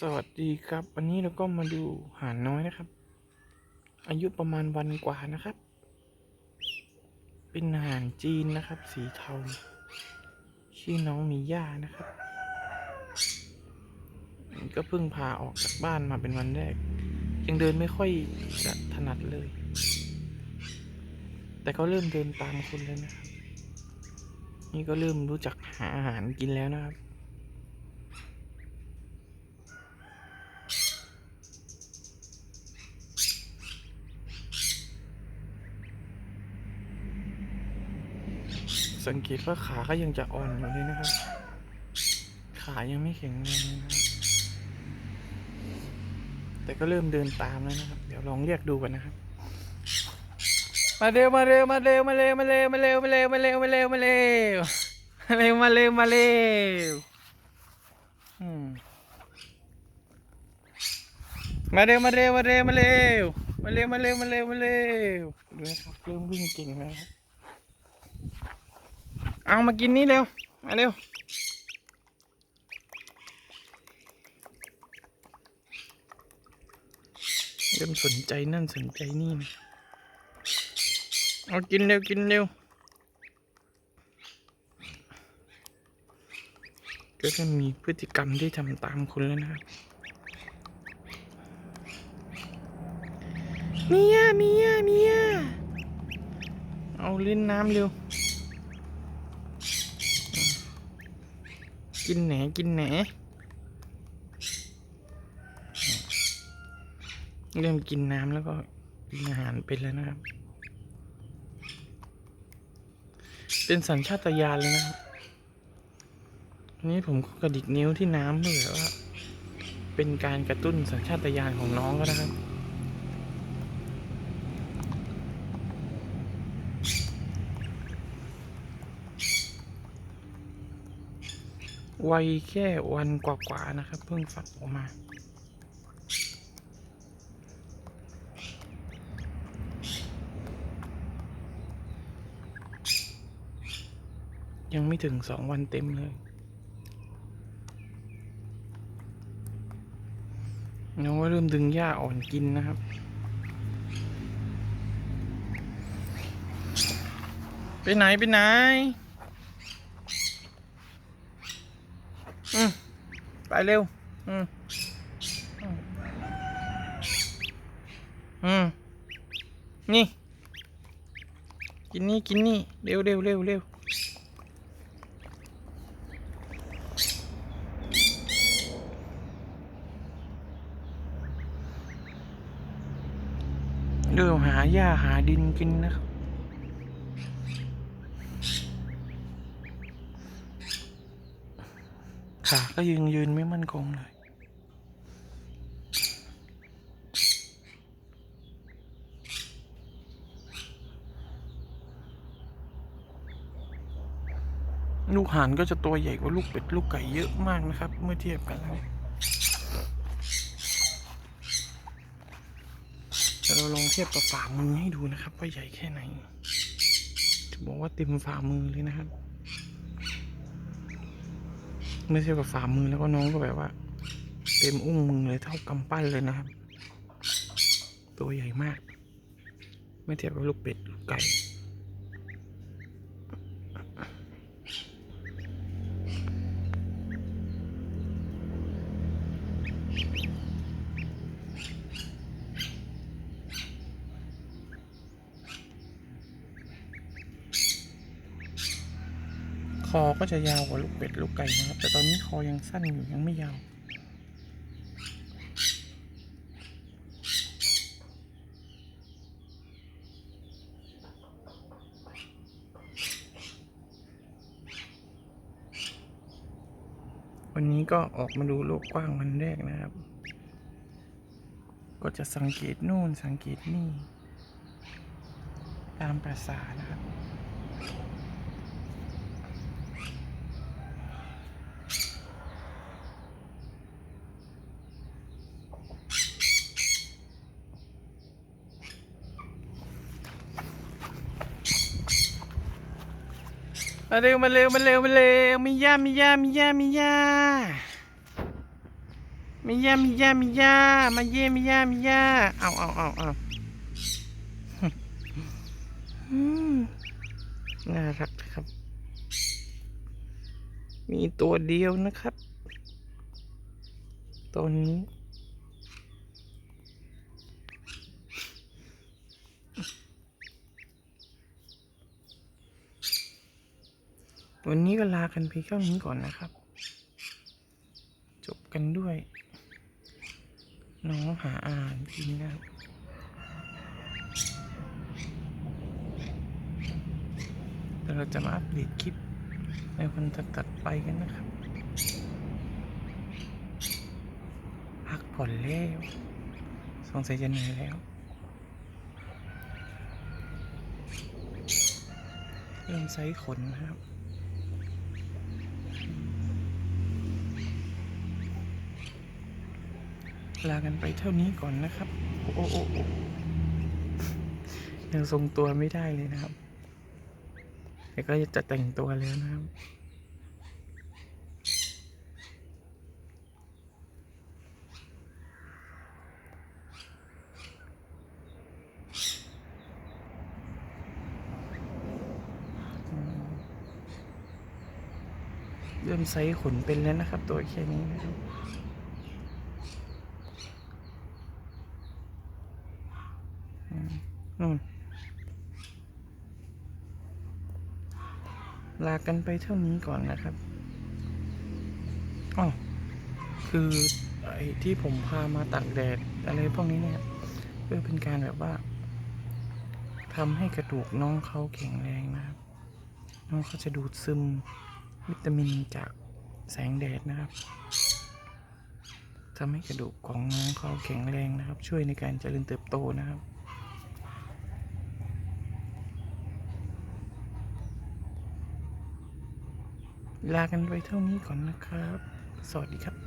สวัสดีครับ วันนี้เราก็มาดูห่านน้อยนะครับ อายุประมาณวันกว่านะครับ เป็นห่านจีนนะครับ สีเทาชื่อน้องมีย่านะครับก็เพิ่งพาออกจากบ้านมาเป็นวันแรก ยังเดินไม่ค่อยจะถนัดเลย แต่เขาเริ่มเดินตามคนแล้วนะครับ นี่ก็เริ่มรู้จักหาอาหารกินแล้วนะครับ สังเกตว่าขาก็ยังจะอ่อนอยู่เลยนะครับ ขายังไม่แข็งแรงเลยนะครับ แต่ก็เริ่มเดินตามแล้วนะครับ เดี๋ยวลองเรียกดูกันนะครับ มาเร็วมาเร็วมาเร็วมาเร็วมาเร็วมาเร็วมาเร็วมาเร็วมาเร็วมาเร็วมาเร็วมาเร็วมาเร็วอืมมาเร็วมาเร็วมาเร็วมาเร็วมาเร็วมาเร็วมาเร็วมาเร็วดูนะครับเริ่มวิ่งเก่งแล้วครับ เอามากินนี่เร็ว มาเร็ว เริ่มสนใจนั่นสนใจนี่นะเอากินเร็วกินเร็วก็จะมีพฤติกรรมที่ทำตามคุณแล้วนะครับมียเมียเมียเอาเล่นน้ำเร็ว กินแหนกินแหนเริ่มกินน้ำแล้วก็กินอาหารเป็นแล้วนะครับ เป็นสัญชาตญาณเลยนะครับอันนี้ผมก็กระดิกนิ้วที่น้ำเพื่อว่าเป็นการกระตุ้นสัญชาตญาณของน้องก็นะครับ วัยแค่วันกว่าๆนะครับ เพิ่งฝักออกมายังไม่ถึงสองวันเต็มเลย น้องก็เริ่มดึงหญ้าอ่อนกินนะครับ ไปไหน ไปไหน อืมไปเร็ว อืมอืมนี่ กินนี่กินนี่ เร็วเร็วเร็วเร็วเริ่มหาหญ้าหาดินกินนะครับ ขาก็ยืนยืนไม่มั่นคงเลยลูกห่านก็จะตัวใหญ่กว่าลูกเป็ดลูกไก่เยอะมากนะครับ เมื่อเทียบกันแล้วเดี๋ยวเราลองเทียบกับฝ่ามือให้ดูนะครับ ว่าใหญ่แค่ไหน จะบอกว่าเต็มฝ่ามือเลยนะครับ เมื่อเทียบกับฝ่ามือแล้วก็น้องก็แบบว่า เต็มอุ้งมือเลยเท่ากำปั้นเลยนะครับ ตัวใหญ่มาก ไม่เทียบกับลูกเป็ดลูกไก่ อก็จะยาวกว่าลูกเป็ดลูกไก่นะครับ แต่ตอนนี้คอยังสั้นอยู่ยังไม่ยาววันนี้ก็ออกมาดูโลกกว้างวันแรกนะครับ ก็จะสังเกตนู่นสังเกตนี่ ตามประสานะครับ มาเร็วมาเร็วมาเร็วมาเร็วมีย่ามีย่ามีย่ามีย่ามิย่ามิย่ามิย่ามาเย่มิย่ามิย่าเอาเอาเอาเอาน่ารักครับ มีตัวเดียวนะครับ ตัวนี้ วันนี้ก็ลากันไปเท่านี้ก่อนนะครับ จบกันด้วย น้องหาอ่านพิมพ์นะครับแต่เราจะมาอัปเดตคลิปในวันตัดๆไปกันนะครับพักผ่อนแล้วสงสัยจะเหนื่อยแล้วเริ่มไซส์ขนนะครับ ลากันไปเท่านี้ก่อนนะครับโอ้โอ้โอ้โอ้ยังทรงตัวไม่ได้เลยนะครับ แต่ก็จะแต่งตัวแล้วนะครับเริ่มไซส์ขนเป็นแล้วนะครับ ตัวแค่นี้นะครับ อืมนู่น ลากันไปเท่านี้ก่อนนะครับอ๋อคือไอ้ที่ผมพามาตากแดดอะไรพวกนี้เนี่ยเพื่อเป็นการแบบว่าทำให้กระดูกน้องเขาแข็งแรงนะครับ น้องเขาจะดูดซึมวิตามินจากแสงแดดนะครับทำให้กระดูกของน้องเขาแข็งแรงนะครับ ช่วยในการเจริญเติบโตนะครับ ลากันไปเท่านี้ก่อนนะครับ สวัสดีครับ